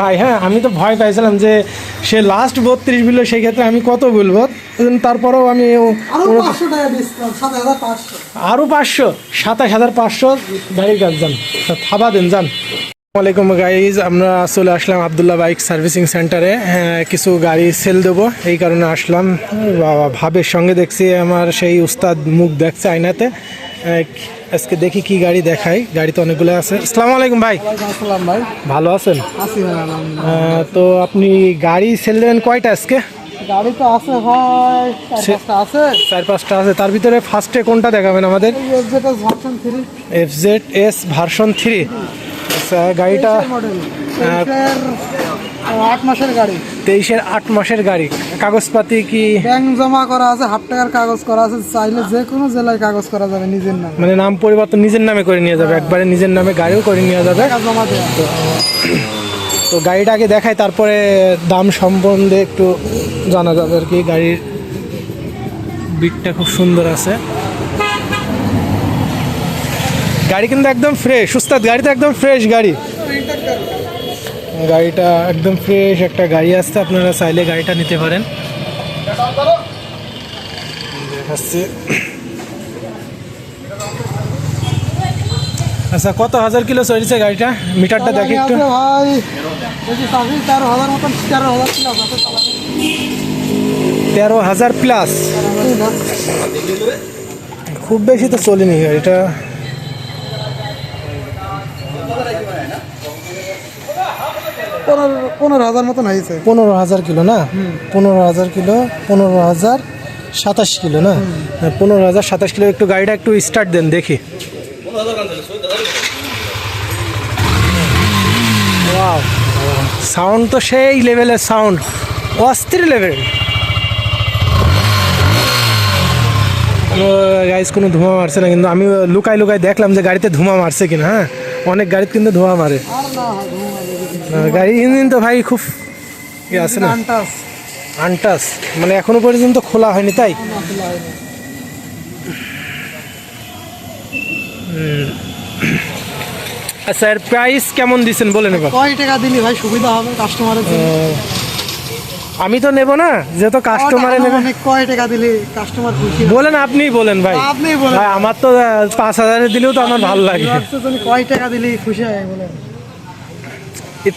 ভাই হ্যাঁ আমি তো ভয় পাইছিলাম যে সে লাস্ট বত্রিশ বলল সেই ক্ষেত্রে আমি কত বলব? তারপরেও আমি আরও পাঁচশো সাতাশ হাজার পাঁচশো। গাড়ির কাজ যান থাবা দেন যান। আসসালামাইকুম গাইজ আমরা চলে আসলাম আবদুল্লাহ বাইক সার্ভিসিং সেন্টারে। হ্যাঁ, কিছু গাড়ি সেল দেবো এই কারণে আসলাম। ভাবের সঙ্গে দেখছি আমার সেই উস্তাদ মুখ দেখছে আয়নাতে। আজকে দেখি কি গাড়ি দেখাই গাড়ি তো অনেকগুলো আছে। আসসালামু আলাইকুম ভাই। ভাই। ভালো আছেন? তো আপনি গাড়ি সেল দেবেন কয়টা আজকে? গাড়ি তো আছে ভাই আছে। চার পাঁচটা আছে। তার ভিতরে ফার্স্টে কোনটা দেখাবেন আমাদের? F Z S version three আচ্ছা গাড়িটা আট মাসের গাড়ি। তেইশের আট মাসের গাড়ি। কাগজপাতি কি? ব্যাংক জমা করা আছে হাফ টাকার কাগজ করা আছে চাইলে যে কোনো জেলায় কাগজ করা যাবে নিজের নামে। মানে নাম পরিবর্তন নিজের নামে করে নিয়ে যাবে একবারে নিজের নামে গাড়িও করে নিয়ে যাবে। জমা দেওয়া। তো গাড়িটা আগে দেখাই তারপরে দাম সম্বন্ধে একটু জানা যাবে আর কি। গাড়ির বিটটা খুব সুন্দর আছে। গাড়ি কিন্তু একদম ফ্রেশ উস্তাদ গাড়ি তো একদম ফ্রেশ গাড়ি। গাড়িটা একদম ফ্রেশ একটা গাড়ি আসছে আপনারা চাইলে গাড়িটা নিতে পারেন। দেখাচ্ছি আচ্ছা কত হাজার কিলো চলেছে গাড়িটা? মিটারটা দেখি একটু। ভাই তেরো হাজার মতন তেরো হাজার তেরো হাজার প্লাস খুব বেশি তো চলেনি গাড়িটা। পনেরো পনেরো হাজার মতন হয়েছে। পনেরো হাজার কিলো না? পনেরো হাজার কিলো পনেরো হাজার সাতাশ কিলো না? হ্যাঁ, পনেরো হাজার সাতাশ কিলো একটু গাড়িটা একটু স্টার্ট দেন দেখি। সাউন্ড তো সেই লেভেলের সাউন্ড অস্থির লেভেল গাইজ কোনো ধোঁয়া মারছে না কিন্তু আমি লুকাই লুকাই দেখলাম যে গাড়িতে ধোঁয়া মারছে কিনা হ্যাঁ। অনেক গাড়ির কিন্তু ধোয়া মারে। গাড়ির ইঞ্জিন তো ভাই খুব ইয়ে আছে না। আনটাস। আনটাস। মানে এখনও পর্যন্ত খোলা হয়নি তাই? আচ্ছা এর প্রাইস কেমন দিচ্ছেন বলে এবার? কয় টাকা দিলি ভাই? সুবিধা হবে কাস্টমারের জন্য। আমি তো নেব না যেহেতু কাস্টমারে নেবে। কয় টাকা দিলি কাস্টমার খুশি বলেন আপনিই বলেন ভাই। আপনিই বলেন। ভাই, আমার তো পাঁচ হাজারে দিলেও তো আমার ভালো লাগে। কয় টাকা দিলি খুশি হয় বলেন। এই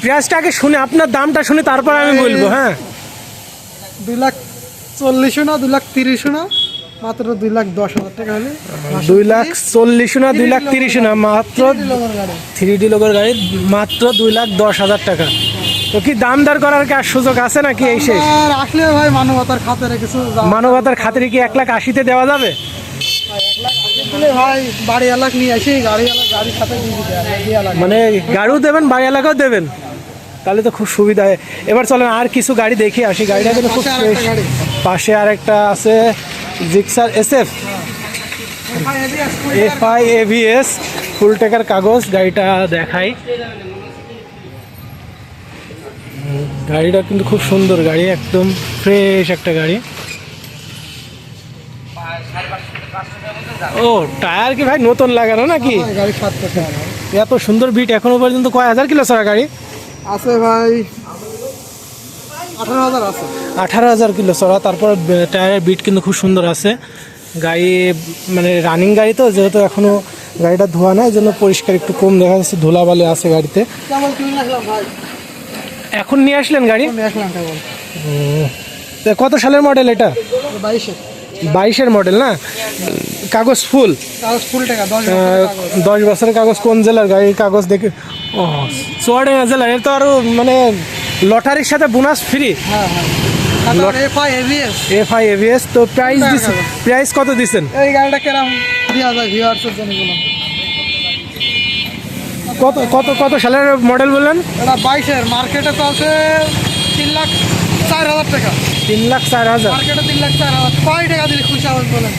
শুনে আপনার দামটা শুনে তারপর আমি বলব হ্যাঁ। দুই লাখ চল্লিশও না দুই লাখ তিরিশও না মাত্র দুই লাখ দশ হাজার টাকা হলে দুই লাখ চল্লিশ না দুই লাখ তিরিশ না মাত্র থ্রি ডি লোকের গাড়ি মাত্র দুই লাখ দশ হাজার টাকা। তো কি দাম দর করার কি আর সুযোগ আছে নাকি এই শেষ? আর আসলে ভাই মানবতার খাতারে কিছু মানবতার খাতিরে কি এক লাখ আশিতে দেওয়া যাবে। মানে গাড়িও দেবেন বাড়ি এলাকাও দেবেন? তাহলে তো খুব সুবিধা এবার চলেন আর কিছু গাড়ি দেখি আসি। গাড়িটা কিন্তু খুব পাশে। পাশে আরেকটা আছে Gixxer S F. F I ABS full টেকার কাগজ গাড়িটা দেখাই। গাড়িটা কিন্তু খুব সুন্দর গাড়ি একদম ফ্রেশ একটা গাড়ি। ও টায়ার কি ভাই নতুন লাগানো নাকি? এত সুন্দর বিট এখনও পর্যন্ত কয় হাজার কিলো ছাড়া গাড়ি? আছে ভাই আঠারো হাজার আঠারো হাজার কিলো চড়া তারপর টায়ারের বিট কিন্তু খুব সুন্দর আছে। গাড়ি মানে রানিং গাড়ি তো যেহেতু এখনও গাড়িটা ধোয়া নাই জন্য পরিষ্কার একটু কম দেখা যাচ্ছে ধুলাবালি আছে গাড়িতে কেমন কিনে রাখলাম ভাই এখন নিয়ে আসলেন গাড়ি? কত সালের মডেল এটা? বাইশে বাইশের মডেল না? কাগজ ফুল? দশ বছরের কাগজ। কোন জেলার? গাড়ির কাগজ দেখে ও চুয়াডাঙ্গা জেলার। এর তো আরও মানে লটারির সাথে bonus free F I ABS তো প্রাইস প্রাইস কত দিচ্ছেন এই গাড়িটা কেরাম? দেওয়া যায় ভিউয়ার্সের জন্য কত কত কত সালের মডেল বললেন? এটা বাইশের মার্কেটে তো আছে তিন লাখ চার হাজার টাকা। তিন লাখ চার হাজার। মার্কেটে তিন লাখ চার হাজার। কয় টাকা দিলে খুশি হবেন বলেন?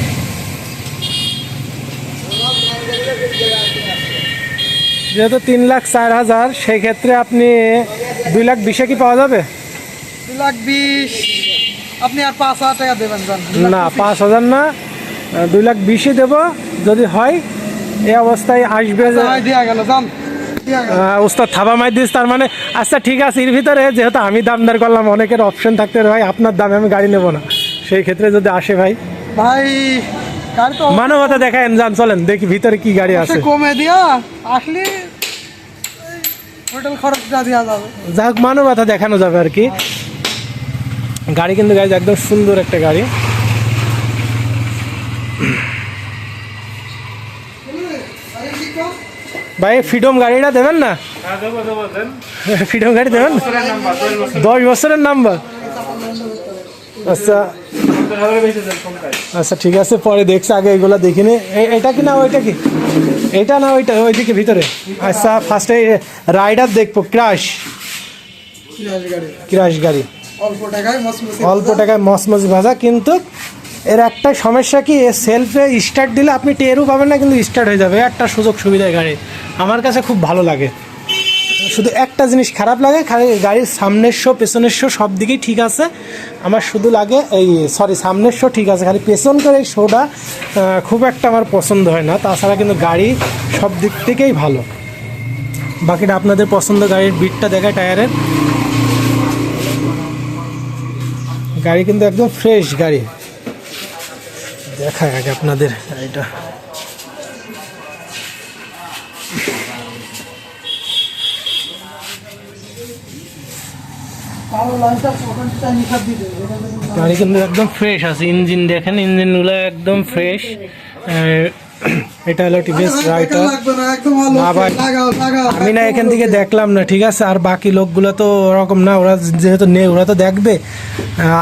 যেহেতু তিন লাখ চার হাজার সেই ক্ষেত্রে আপনি দুই লাখ বিশে কি পাওয়া যাবে? দুই লাখ বিশ। আপনি আর পাঁচ হাজার টাকা দেবেন না পাঁচ হাজার না। দুই লাখ বিশই দেবো। যদি হয় এই অবস্থায় আসবে যে দেওয়া গেল যান আহ, উস্তাদ থাবা মাই দিস তার মানে আচ্ছা ঠিক আছে এর ভিতরে যেহেতু আমি দাম দামদার করলাম অনেকের অপশন থাকতে ভাই আপনার দামে আমি গাড়ি নেব না। সেই ক্ষেত্রে যদি আসে ভাই। ভাই মানবতা দেখায় যান চলেন দেখি ভিতরে কি গাড়ি আছে। কমে দিয়া আসলে হোটেল দেওয়া যাবে। যাই হোক মানবতা দেখানো যাবে আর কি। গাড়ি কিন্তু গাড়ি একদম সুন্দর একটা গাড়ি। ভাই ফ্রিডম গাড়িটা দেবেন না? ফ্রিডম গাড়ি দেবেন? দশ বছরের। নাম্বার? আচ্ছা। আচ্ছা ঠিক আছে পরে দেখছি আগে এগুলো দেখিনি। এ- এটা কি না ওইটা কি? এটা না ওইটা ওইদিকে ভিতরে। আচ্ছা ফার্স্টে রাইডার দেখব ক্রাশ ক্রাশ গাড়ি। অল্প টাকায় মসমসি অল্প টাকায় মসমস ভাজা কিন্তু এর একটা সমস্যা কি সেলফে স্টার্ট দিলে আপনি টেরও পাবেন না কিন্তু স্টার্ট হয়ে যাবে। একটা সুযোগ সুবিধা গাড়ি। আমার কাছে খুব ভালো লাগে। শুধু একটা জিনিস খারাপ লাগে গাড়ির সামনের শো পেছনের শো সব দিকেই ঠিক আছে। আমার শুধু লাগে এই সরি সামনের শো ঠিক আছে, খালি পেছন করে এই শোটা খুব একটা আমার পছন্দ হয় না। তাছাড়া কিন্তু গাড়ি সব দিক থেকেই ভালো। বাকিটা আপনাদের পছন্দ গাড়ির বিটটা দেখায় টায়ারের। গাড়ি কিন্তু একদম ফ্রেশ গাড়ি। দেখায় আগে আপনাদের। গাড়িটা। গাড়ি কিন্তু একদম ফ্রেশ আছে ইঞ্জিন দেখেন ইঞ্জিনগুলো একদম ফ্রেশ এটা হলো টিভিএস রাইটার না ভাই। আমি না এখান থেকে দেখলাম না ঠিক আছে? আর বাকি লোকগুলো তো ওরকম না ওরা যেহেতু নেই ওরা তো দেখবে।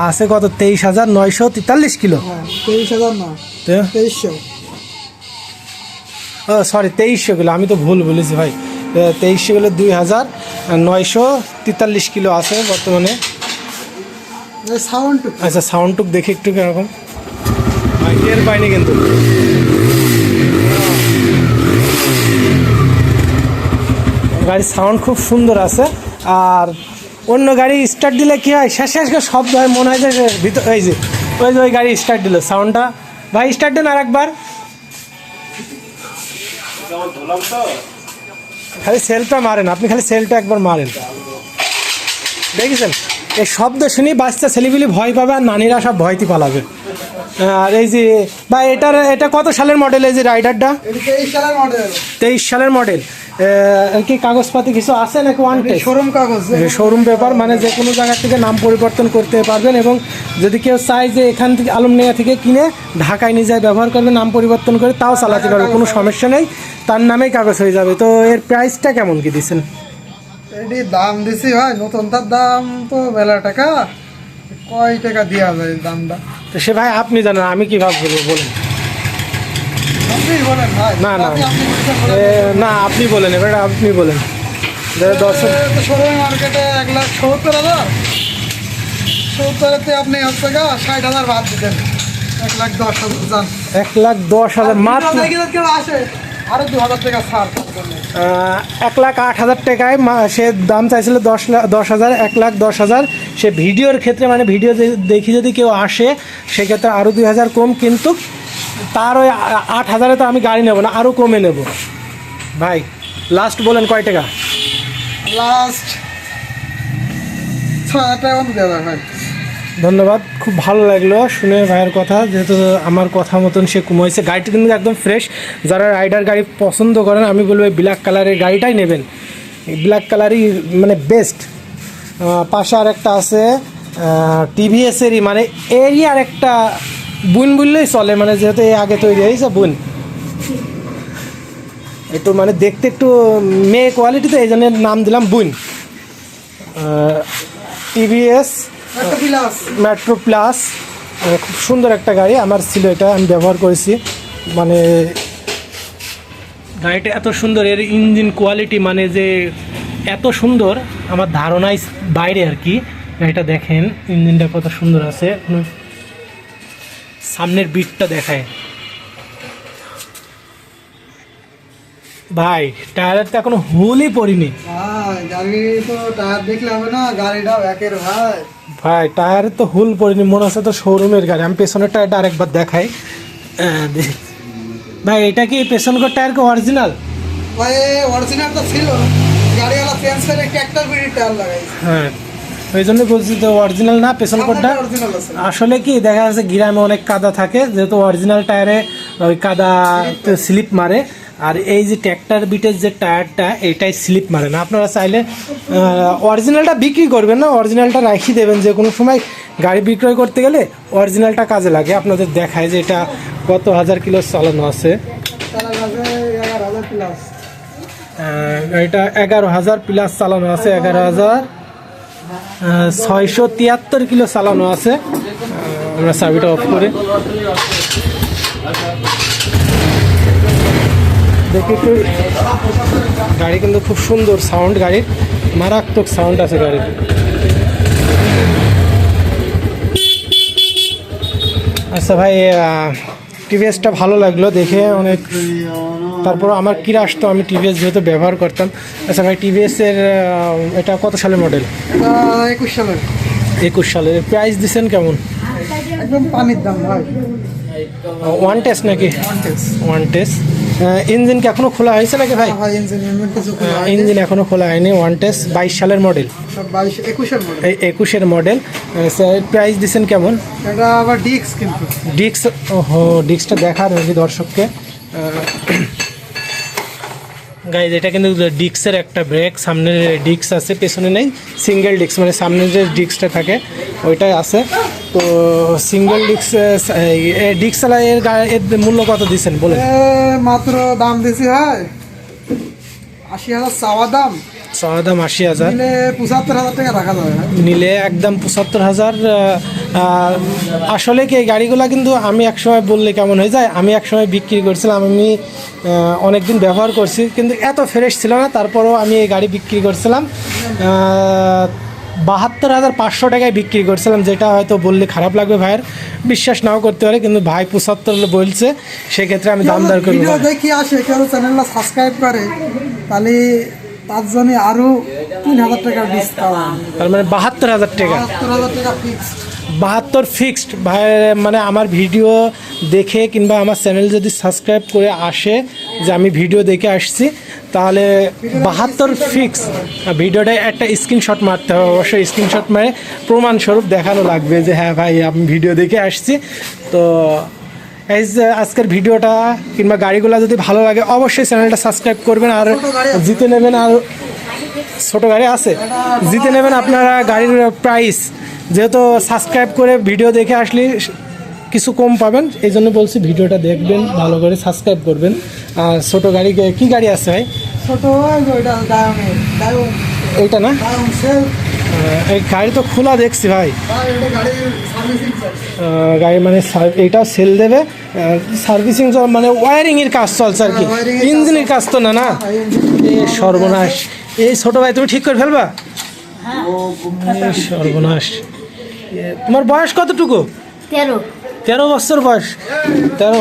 আছে কত? তেইশ হাজার নয়শো তেতাল্লিশ কিলো। হ্যাঁ তেইশ হাজার না তেইশশো। ও সরি তেইশশো কিলো আমি তো ভুল বলেছি ভাই। তেইশশো কিলো দুই হাজার নয়শো তেতাল্লিশ কিলো আছে বর্তমানে। সাউন্ড আচ্ছা সাউন্ডটুক দেখি একটু কীরকম। ভাই টের পাইনি কিন্তু। গাড়ির সাউন্ড খুব সুন্দর আছে। আর অন্য গাড়ি স্টার্ট দিলে কী হয়? শেষ শেষ করে শব্দ হয় মনে হয় যে ভিতর এই যে ওই যে ওই গাড়ি স্টার্ট দিল সাউন্ডটা। ভাই স্টার্ট দেন আর একবার খালি সেলটা মারেন আপনি খালি সেলটা একবার মারেন। দেখেছেন? এই শব্দ শুনি বাচ্চা ছেলেগুলি ভয় পাবে আর নানিরা সব ভয়তি পালাবে। আর এই যে বা এটার এটা কত সালের মডেল এই যে রাইডারটা তেইশ সালের মডেল কি কাগজপাতি কিছু আছে নাকি ওয়ান শোরুম কাগজ। শোরুম পেপার মানে যে কোনো জায়গা থেকে নাম পরিবর্তন করতে পারবেন এবং যদি কেউ চায় যে এখান থেকে আলমনিয়া থেকে কিনে ঢাকায় নিয়ে যায় ব্যবহার করবে নাম পরিবর্তন করে তাও চালাতে পারবে কোনো সমস্যা নেই। তার নামেই কাগজ হয়ে যাবে। তো এর প্রাইসটা কেমন কি দিচ্ছেন? এটি দাম দিছি ভাই নতুন তার দাম তো মেলা টাকা। কয় টাকা দেওয়া যায় দামটা? তো সে ভাই আপনি জানেন আমি কীভাবে বলব বলুন। আপনি বলেন না, না। না আপনি বলেন এবার আপনি বলেন। দর্শক মার্কেটে এক লাখ সত্তর হাজার। সত্তরেতে আপনি হচ্ছে গা ষাট হাজার বাদ দিতেন। এক লাখ দশ হাজার যান। এক লাখ দশ হাজার মাত্র দেখি আসে আরও দু হাজার টাকা ছাড় এক লাখ আট হাজার টাকায় সে দাম চাইছিল দশ লাখ দশ হাজার এক লাখ দশ হাজার। সে ভিডিওর ক্ষেত্রে মানে ভিডিও দেখি যদি কেউ আসে সেক্ষেত্রে আরও দুই হাজার কম কিন্তু তার ওই আট হাজারে তো আমি গাড়ি নেব না আরও কমে নেব। ভাই লাস্ট বলেন কয় টাকা? লাস্ট ছয় হাজার টাকা দেওয়া ভাই। ধন্যবাদ, খুব ভালো লাগল শুনে ভাইয়ের কথা, যেহেতু আমার কথা মতন সে কমাইছে গাড়িটা কিন্তু একদম ফ্রেশ যারা রাইডার গাড়ি পছন্দ করেন, আমি বলব ব্ল্যাক কালারের গাড়িটাই নেবেন। ব্ল্যাক কালারই মানে বেস্ট পাশে আর একটা আছে টিভিএসেরই মানে এরই আর একটা বুন বললেই চলে মানে যেহেতু এই আগে তৈরি হয়েছে বুন। একটু মানে দেখতে একটু মেয়ে কোয়ালিটিতে এই জন্য নাম দিলাম বুন। টিভিএস মেট্রো প্লাস খুব সুন্দর একটা গাড়ি আমার ছিল এটা আমি ব্যবহার করেছি। মানে গাড়িটা এত সুন্দর এর ইঞ্জিন কোয়ালিটি মানে যে এত সুন্দর আমার ধারণায় বাইরে আর কি। গাড়িটা দেখেন ইঞ্জিনটা কত সুন্দর আছে। কোনো- সামনের বিটটা দেখায়। ভাই টায়ারের তো এখনও হুলই পড়িনি। ভাই টায়ারের তো হুল পড়িনি মনে হচ্ছে তো শোরুমের গাড়ি। আমি পেছনের টায়ারটা আরেকবার দেখাই। ভাই এটা কি পেছনকার টায়ার কি অরিজিনাল ভাই অরিজিনাল তো ছিল। গাড়িওয়ালা চেঞ্জ করে ট্র্যাক্টর বিড়ি টায়ার লাগাইছে। হ্যাঁ। ওই জন্য বলছি তো অরিজিনাল না পেছন কোটটা আসলে কি দেখা যাচ্ছে গ্রামে অনেক কাদা থাকে যেহেতু অরিজিনাল টায়ারে ওই কাদা স্লিপ মারে। আর এই যে ট্র্যাক্টর বিটের যে টায়ারটা এটাই স্লিপ মারে না। আপনারা চাইলে অরিজিনালটা বিক্রি করবেন না অরিজিনালটা রাখি দেবেন। যে কোনো সময় গাড়ি বিক্রয় করতে গেলে অরিজিনালটা কাজে লাগে। আপনাদের দেখায় যে এটা কত হাজার কিলো চালানো আছে। এটা এগারো হাজার প্লাস চালানো আছে, এগারো হাজার ছয়শো তিয়াত্তর কিলো চালানো আছে। আমরা চাবিটা অফ করে। দেখি একটু গাড়ি কিন্তু খুব সুন্দর সাউন্ড গাড়ির মারাত্মক সাউন্ড আছে গাড়ির। আচ্ছা ভাই টিভিএসটা ভালো লাগল দেখে অনেক। তারপর আমার কিরা আসতো আমি টিভিএস যেহেতু ব্যবহার করতাম। আচ্ছা ভাই টিভিএসের এটা কত সালের মডেল একুশ সালের। একুশ সালের। প্রাইস দিচ্ছেন কেমন? একদম পানির দাম ভাই। ওয়ান টেস্ট নাকি? ওয়ান টেস্ট ইঞ্জিন কি এখনও খোলা হয়েছে নাকি ভাই? ভাই ইঞ্জিন এখনও খোলা হয়নি ওয়ান টেস্ট বাইশ সালের মডেল একুশের মডেল মডেল প্রাইস দিচ্ছেন কেমন? এটা আবার ডিক্স কিন্তু। ডিক্স ওহো ডিক্সটা দেখার দর্শককে। গাইজ এটা কিন্তু ডিস্কের একটা ব্রেক সামনের ডিস্ক আছে, পেছনে নেই সিঙ্গেল ডিস্ক মানে সামনের যে ডিস্কটা থাকে, ওইটাই আছে। তো সিঙ্গেল ডিক্স ডিক্স এর গায়ে এর মূল্য কত দিচ্ছেন? বলে মাত্র দাম দিছি হয় আশি হাজার চাওয়া দাম। চাওয়া দাম আশি হাজার। পঁচাত্তর হাজার টাকা রাখা যাবে। নিলে একদম পঁচাত্তর হাজার আসলে কি এই গাড়িগুলো কিন্তু আমি একসময় বললে কেমন হয়ে যায়? আমি একসময় বিক্রি করছিলাম আমি অনেক দিন ব্যবহার করছি কিন্তু এত ফ্রেশ ছিল না তারপরেও আমি এই গাড়ি বিক্রি করছিলাম বাহাত্তর হাজার পাঁচশো টাকায় বিক্রি করছিলাম যেটা হয়তো বললে খারাপ লাগবে ভাইয়ের বিশ্বাস নাও করতে পারে কিন্তু ভাই পঁচাত্তর বলছে সেক্ষেত্রে আমি দাম দর করব ভিডিও দেখি আসে কেউ চ্যানেলটা সাবস্ক্রাইব করে তাহলে তার জন্য আরও তিন হাজার টাকা ডিসকাউন্ট তার মানে বাহাত্তর হাজার টাকা। বাহাত্তর হাজার টাকা ফিক্স বাহাত্তর ফিক্সড ভাই মানে আমার ভিডিও দেখে কিংবা আমার চ্যানেল যদি সাবস্ক্রাইব করে আসে যে আমি ভিডিও দেখে আসছি তাহলে বাহাত্তর ফিক্স ভিডিওটা একটা স্ক্রিনশট মারতে হবে। অবশ্যই স্ক্রিনশট মারে। প্রমাণস্বরূপ দেখানো লাগবে যে হ্যাঁ ভাই আমি ভিডিও দেখে আসছি। তো যে আজকের ভিডিওটা কিংবা গাড়িগুলো যদি ভালো লাগে অবশ্যই চ্যানেলটা সাবস্ক্রাইব করবেন আর জিতে নেবেন আর ছোট গাড়ি আছে। জিতে নেবেন আপনারা গাড়ির প্রাইস যেহেতু সাবস্ক্রাইব করে ভিডিও দেখে আসলে কিছু কম পাবেন এই জন্য বলছি ভিডিওটা দেখবেন ভালো করে সাবস্ক্রাইব করবেন। আর ছোটো গাড়ি কি গাড়ি আছে ভাই? ছোট এইটা না? এই গাড়ি তো খোলা দেখছি ভাই। গাড়ি মানে এটা এইটা সেল দেবে সার্ভিসিং মানে ওয়ারিংয়ের কাজ চলছে আর কি। হ্যাঁ, ইঞ্জিনের কাজ তো না না? এ সর্বনাশ। এই ছোটো ভাই তুমি ঠিক করে ফেলবা? সর্বনাশ। তোমার বয়স কতটুকু? তেরো। তেরো বছর বয়স। তেরো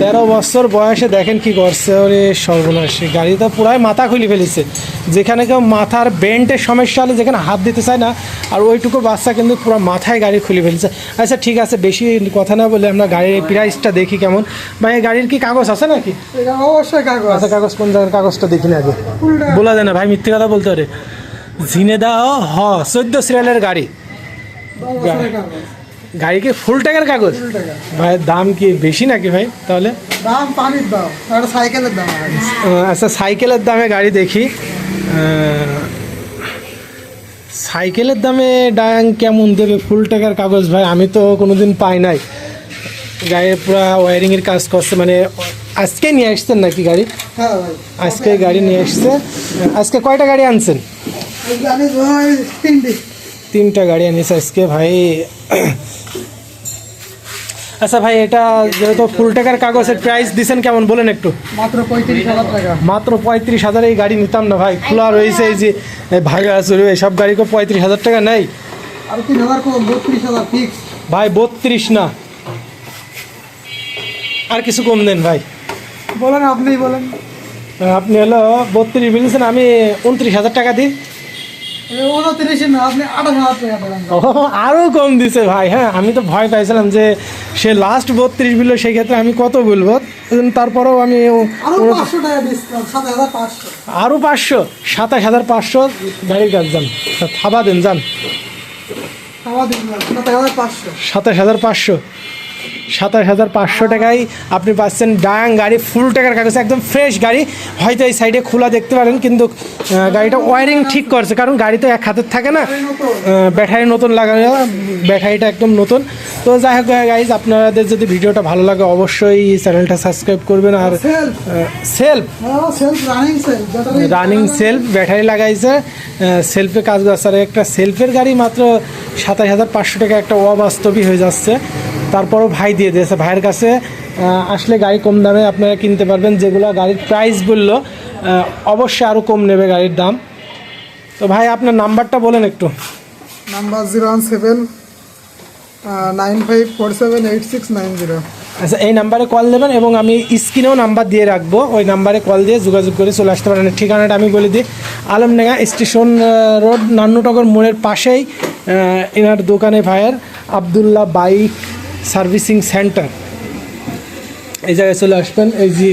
তেরো বছর বয়সে দেখেন কি করছে ওরে সর্বনাশ। গাড়িটা পুরাই মাথা খুলে ফেলেছে। যেখানে কেউ মাথার বেন্টের সমস্যা হলে যেখানে হাত দিতে চায় না আর ওইটুকু বাচ্চা কিন্তু পুরো মাথায় গাড়ি খুলে ফেলেছে। আচ্ছা ঠিক আছে বেশি কথা না বলে আমরা গাড়ির প্রাইসটা দেখি কেমন। ভাই এই গাড়ির কি কাগজ আছে নাকি? অবশ্যই কাগজ। আচ্ছা কাগজ কোন জায়গার কাগজটা দেখি না আগে। বলা যায় না ভাই মিথ্যে কথা বলতে পারে। ঝিনেদা হ চোদ্দ সিরিয়ালের গাড়ি। দশ বছরের কাগজ? গাড়ি কি ফুল টাকার কাগজ ভাই দাম কি বেশি নাকি ভাই তাহলে? দাম পানির দাম একটা সাইকেলের দাম আচ্ছা সাইকেলের দামে গাড়ি দেখি। সাইকেলের দামে ডাং কেমন দেবে? ফুল টাকার কাগজ ভাই আমি তো কোনো দিন পাই নাই। গাড়ির পুরো ওয়ারিংয়ের কাজ করছে মানে আজকে নিয়ে আসছেন নাকি গাড়ি? হ্যাঁ আজকে গাড়ি নিয়ে আসছে। আজকে কয়টা গাড়ি আনছেন? তিনটি গাড়ি আনিস আজকে ভাই। আচ্ছা ভাই এটা যেহেতু ফুল টাকার কাগজের প্রাইস দিছেন কেমন বলেন একটু? মাত্র পঁয়ত্রিশ হাজার টাকা। মাত্র পঁয়ত্রিশ হাজার এই গাড়ি নিতাম না ভাই। খোলা রয়েছে এই যে ভাগা চুরি এইসব গাড়িকে পঁয়ত্রিশ হাজার টাকা নেই। আর তিন হাজার কম বত্রিশ হাজার ফিক্স ভাই বত্রিশ না। আর কিছু কম দেন ভাই। বলেন আপনি বলেন। আপনি হলো বত্রিশ বলেছেন আমি উনত্রিশ হাজার টাকা দিই। আরও কম দিছে ভাই হ্যাঁ আমি তো ভয় পাইছিলাম যে সে লাস্ট বত্রিশ বিল সেই ক্ষেত্রে আমি কত বলব? তারপরেও আমি আরও পাঁচশো সাতাশ হাজার পাঁচশো। গাড়ির কাজ যান থাবা দেন যান। পাঁচশো। সাতাশ হাজার পাঁচশো। সাতাশ হাজার পাঁচশো টাকায় আপনি পাচ্ছেন ডায়াং গাড়ি ফুল টাকার কাগজ একদম ফ্রেশ গাড়ি। হয়তো এই সাইডে খোলা দেখতে পারেন কিন্তু গাড়িটা ওয়ারিং ঠিক করছে কারণ গাড়ি তো এক হাতের থাকে না ব্যাটারি নতুন লাগানো ব্যাটারিটা একদম নতুন। তো যাই হোক গাইজ আপনাদের যদি ভিডিওটা ভালো লাগে অবশ্যই চ্যানেলটা সাবস্ক্রাইব করবেন আর self self self running self battery running self battery লাগাইছে সেলফে কাজ করছে। আর একটা সেলফের গাড়ি মাত্র সাতাশ হাজার পাঁচশো টাকা একটা অবাস্তবই হয়ে যাচ্ছে। তারপরও ভাই দিয়ে দিয়েছে। ভাইয়ের কাছে আসলে গাড়ি কম দামে আপনারা কিনতে পারবেন। যেগুলো গাড়ির প্রাইস বলল অবশ্যই আরও কম নেবে গাড়ির দাম। তো ভাই আপনার নাম্বারটা বলেন একটু। Number zero one seven nine five four seven eight six nine zero. আচ্ছা এই নাম্বারে কল দেবেন এবং আমি স্ক্রিনেও নাম্বার দিয়ে রাখব। ওই নাম্বারে কল দিয়ে যোগাযোগ করে চলে আসতে পারেন। ঠিকানাটা আমি বলে দিই আলমডাঙ্গা স্টেশন রোড নান্নুটগর মোড়ের পাশেই এনার দোকানে ভাইয়ের আবদুল্লাহ বাইক সার্ভিসিং সেন্টার। এই জায়গায় চলে আসবেন। এই যে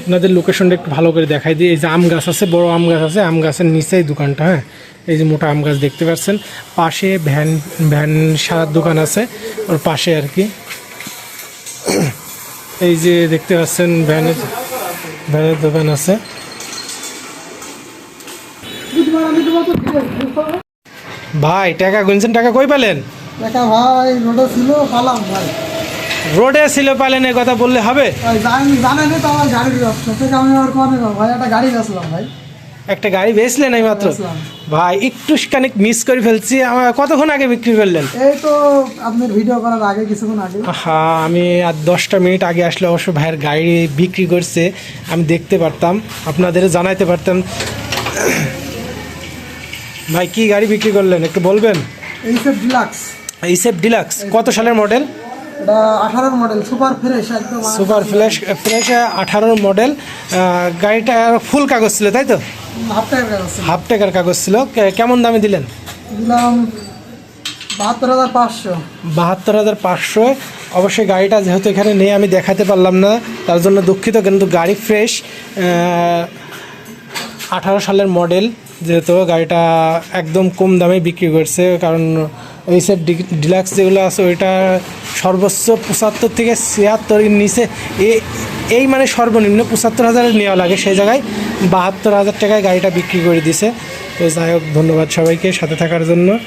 আপনাদের লোকেশনটা একটু ভালো করে দেখাই দিই। এই যে আম গাছ আছে, বড় আম গাছ আছে। আম গাছের নিচেই দোকানটা হ্যাঁ? এই যে মোটা আম গাছ দেখতে পাচ্ছেন। পাশে ভ্যান ভ্যান সারার দোকান আছে। ওর পাশে আর কি। এই যে দেখতে পাচ্ছেন, ভ্যানের ভ্যানের দোকান আছে। ভাই, টাকা গুনছেন, টাকা কই পেলেন? দেখা ভাই রোডে ছিল পালাম ভাই। রোডে ছিল পালেন এই কথা বললে হবে? জানেনি তো আমার ব্যবসা। থেকে আমি আর কনে ভাই একটা গাড়ি বেচলাম ভাই। একটা গাড়ি বেচলেন এই মাত্র? ভাই একটু খানিক মিস করে ফেলছি। আমার কতক্ষণ আগে বিক্রি করলেন? এই তো আপনার ভিডিও করার আগে কিছুক্ষণ আগে। হ্যাঁ আমি আর দশটা মিনিট আগে আসলে অবশ্য ভাইয়ের গাড়ি বিক্রি করছে। আমি দেখতে পারতাম আপনাদের জানাইতে পারতাম। ভাই কি গাড়ি বিক্রি করলেন? একটু বলবেন? এই সব ডিলাক্স এইসেফ ডিলাক্স কত সালের মডেল আঠারোর মডেল সুপার ফ্রেশ একদম সুপার ফ্ল্যাশ ফ্ল্যাশ আঠারোর মডেল গাড়িটা ফুল কাগজ ছিল তাই তো? হাফ টাকার আছে হাফ টাকার কাগজ ছিল। কেমন দামে দিলেন? দিলাম বাহাত্তর হাজার পাঁচশো। বাহাত্তর হাজার পাঁচশো। অবশ্যই গাড়িটা যেহেতু এখানে নেই আমি দেখাতে পারলাম না। তার জন্য দুঃখিত কিন্তু গাড়ি ফ্রেশ আঠারো সালের মডেল যেহেতু গাড়িটা একদম কম দামে বিক্রি করছে কারণ এই ডিলাক্স যেগুলো আছে, ওইটা সর্বোচ্চ পঁচাত্তর থেকে ছিয়াত্তরের নিচে, এ- এই মানে সর্বনিম্ন পঁচাত্তর হাজারের নেওয়া লাগে। সেই জায়গায় বাহাত্তর হাজার টাকায় গাড়িটা বিক্রি করে দিছে। তো যাই হোক, ধন্যবাদ সবাইকে সাথে থাকার জন্য।